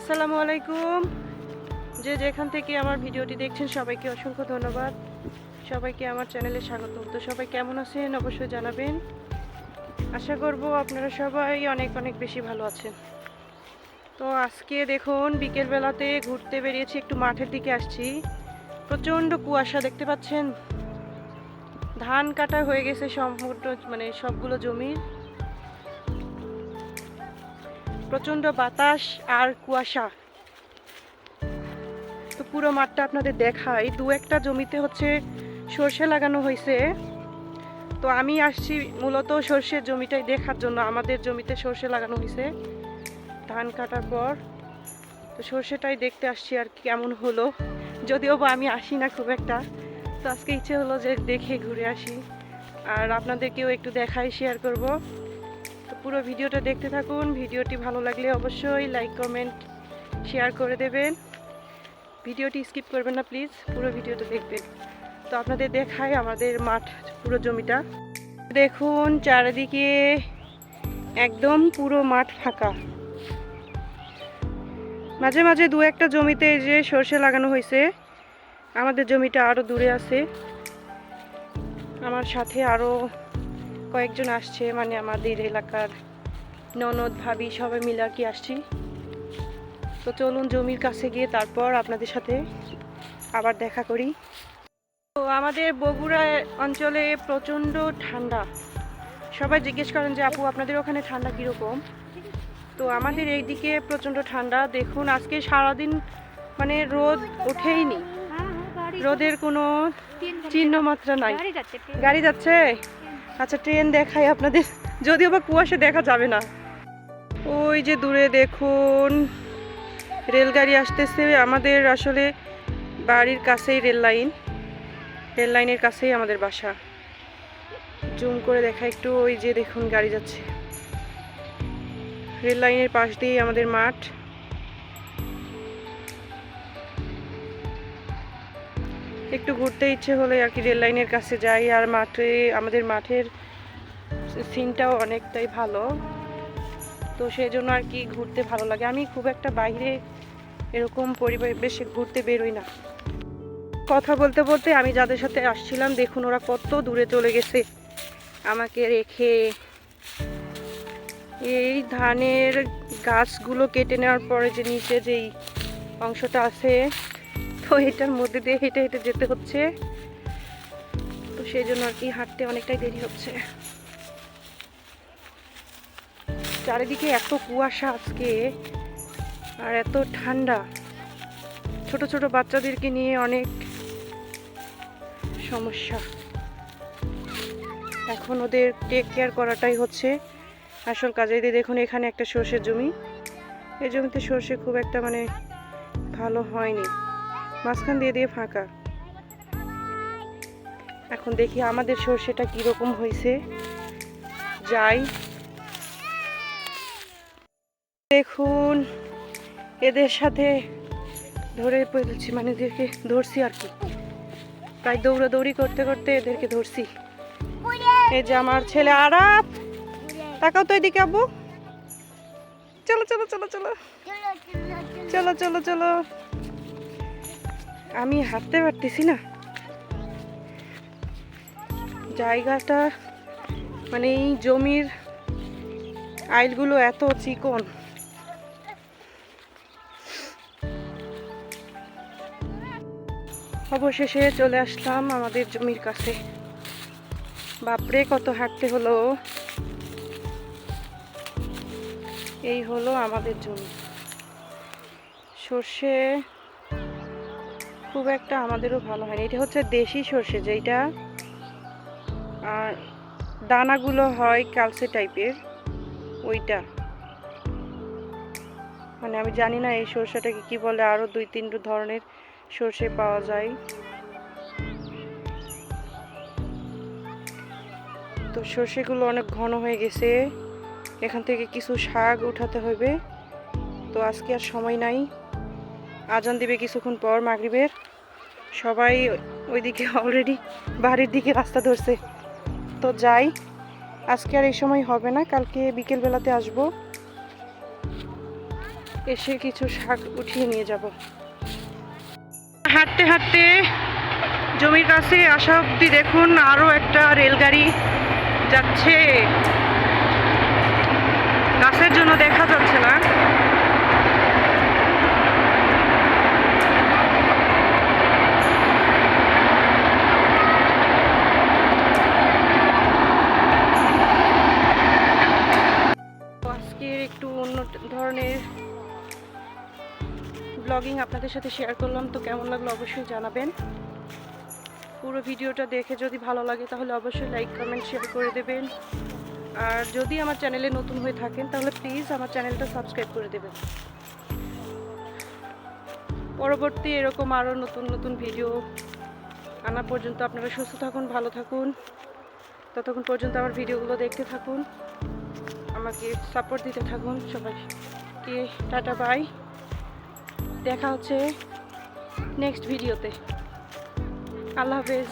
আসসালামু আলাইকুম। যে যেখান থেকে আমার ভিডিওটি দেখছেন, সবাইকে অসংখ্য ধন্যবাদ। সবাইকে আমার চ্যানেলে স্বাগত তো সবাই কেমন আছেন? অবশ্যই জানাবেন। আশা করব আপনারা সবাই অনেক অনেক বেশি ভালো আছেন। তো আজকে দেখুন, বিকেলবেলাতে ঘুরতে বেরিয়েছি, একটু মাঠের দিকে আসছি। প্রচণ্ড কুয়াশা দেখতে পাচ্ছেন। ধান কাটা হয়ে গেছে সম্পূর্ণ মানে সবগুলো জমির। প্রচণ্ড বাতাস আর কুয়াশা। তো পুরো মাঠটা আপনাদের দেখাই। দু একটা জমিতে হচ্ছে সর্ষে লাগানো হয়েছে। তো আমি আসছি মূলত সর্ষের জমিটাই দেখার জন্য। আমাদের জমিতে সর্ষে লাগানো হয়েছে ধান কাটার পর। তো সর্ষেটাই দেখতে আসছি আর কেমন হলো। যদিও বা আমি আসি না খুব একটা। তো আজকে ইচ্ছে হলো যে দেখে ঘুরে আসি। আর আপনাদেরকেও একটু দেখাই শেয়ার করব। পুরো ভিডিওটা দেখতে থাকুন। ভিডিওটি ভালো লাগলে অবশ্যই লাইক কমেন্ট শেয়ার করে দেবেন। ভিডিওটি স্কিপ করবেন না প্লিজ পুরো ভিডিওটা দেখবেন। তো আপনাদের দেখায় আমাদের মাঠ, পুরো জমিটা। দেখুন, চারিদিকে একদম পুরো মাঠ ফাঁকা। মাঝে মাঝে দু একটা জমিতে যে সর্ষে লাগানো হয়েছে, আমাদের জমিটা আরও দূরে আছে। আমার সাথে আরও কয়েকজন আসছে মানে আমাদের এলাকার ননদ, ভাবি সবাই মিলে আর কি আসছি। তো চলুন জমির কাছে গিয়ে তারপর আপনাদের সাথে আবার দেখা করি। তো আমাদের বগুড়া অঞ্চলে প্রচণ্ড ঠান্ডা। সবাই জিজ্ঞেস করেন যে, আপু, আপনাদের ওখানে ঠান্ডা কীরকম? তো আমাদের এই দিকে প্রচণ্ড ঠান্ডা। দেখুন, আজকে সারাদিন মানে রোদ ওঠেইনি। রোদের কোনো চিহ্ন মাত্রা নাই। গাড়ি যাচ্ছে? আচ্ছা ট্রেন দেখাই আপনাদের। যদিও বা কুয়াশা দেখা যাবে না। ওই যে দূরে দেখুন, রেলগাড়ি আসতেছে। আমাদের আসলে বাড়ির কাছেই রেল লাইন। রেল লাইনের কাছেই আমাদের বাসা। জুম করে দেখা একটু, ওই যে দেখুন গাড়ি যাচ্ছে। রেল লাইনের পাশ দিয়েই আমাদের মাঠ। একটু ঘুরতে ইচ্ছে হলে আর কি রেল লাইনের কাছে যাই, আর মাঠে, আমাদের মাঠের সিনটাও অনেকটাই ভালো। তো সেই জন্য আর কি ঘুরতে ভালো লাগে। আমি খুব একটা বাইরে এরকম পরিবেশে ঘুরতে বেরোই না। কথা বলতে বলতে আমি যাদের সাথে আসছিলাম, দেখুন ওরা কত দূরে চলে গেছে। আমাকে রেখে এই ধানের গাছগুলো কেটে নেওয়ার পরে যে নিচে যেই অংশটা আছে তো এটার মধ্যে দিয়ে হেঁটে হেঁটে যেতে হচ্ছে। তো সেই জন্য আর কি হাঁটতে অনেকটাই দেরি হচ্ছে। চারিদিকে এত কুয়াশা আজকে, আর এত ঠান্ডা। ছোট ছোট বাচ্চাদেরকে নিয়ে অনেক সমস্যা। এখন ওদের টেক কেয়ার করাটাই হচ্ছে। আসল কাজ দিয়ে দেখুন, এখানে একটা সর্ষের জমি। এই জমিতে সর্ষে খুব একটা মানে ভালো হয়নি। মাঝখান দিয়ে দিয়ে ফাঁকা। এখন দেখি আমাদের সর্ষেটা কীরকম হয়েছে। যাই। দেখুন, এদের সাথে ধরে ফেলছি মানে এদেরকে ধরছি আর কি। প্রায় দৌড়াদৌড়ি করতে করতে এদেরকে ধরছি। এই যে আমার ছেলে আরাপ তাকাও তো এদিকে আব্বু। চলো চলো চলো চলো। চলো চলো চলো। আমি হাঁটতে পারতেছি না। জায়গাটা মানে এই জমির আইলগুলো এত চিকন। অবশেষে চলে আসলাম আমাদের জমির কাছে। বাপরে, কত হাঁটতে হলো। এই হলো আমাদের জমি। সর্ষে খুব একটা আমাদেরও ভালো হয়নি। এটা হচ্ছে দেশি সর্ষে যেটা আর দানাগুলো হয় কালসে টাইপের, ওইটা। মানে আমি জানি না এই সর্ষেটাকে কি বলে, আরও দুই তিন ধরনের সর্ষে পাওয়া যায়। তো সর্ষেগুলো অনেক ঘন হয়ে গেছে। এখান থেকে কিছু শাক উঠাতে হবে। তো আজকে আর সময় নাই। আজান দিবে কিছুক্ষণ পর মাগরিবের। সবাই ওইদিকে অলরেডি বাড়ির দিকে রাস্তা ধরছে। তো যাই, আজকে আর এই সময় হবে না, কালকে বিকেল বেলাতে আসব। এসে কিছু শাক উঠিয়ে নিয়ে যাব। হাঁটতে হাঁটতে জমির কাছে আসা অব্দি দেখুন আরও একটা রেলগাড়ি যাচ্ছে। গাছের জন্য দেখা যাচ্ছে না তো আজকের ধরনের ব্লগিং আপনাদের সাথে শেয়ার করলাম, তো কেমন লাগল অবশ্যই জানাবেন। পুরো ভিডিওটা দেখে যদি ভালো লাগে, তাহলে অবশ্যই লাইক কমেন্ট শেয়ার করে দেবেন। আর যদি আমার চ্যানেলে নতুন হয়ে থাকেন, তাহলে প্লিজ আমার চ্যানেলটা সাবস্ক্রাইব করে দেবেন। পরবর্তী এরকম আরও নতুন নতুন ভিডিও আনা পর্যন্ত আপনারা সুস্থ থাকুন, ভালো থাকুন। ততক্ষণ পর্যন্ত আমার ভিডিওগুলো দেখতে থাকুন। আমাকে সাপোর্ট দিতে থাকুন সবাইকে। টাটা বাই দেখা হচ্ছে নেক্সট ভিডিওতে আল্লাহ হাফেজ।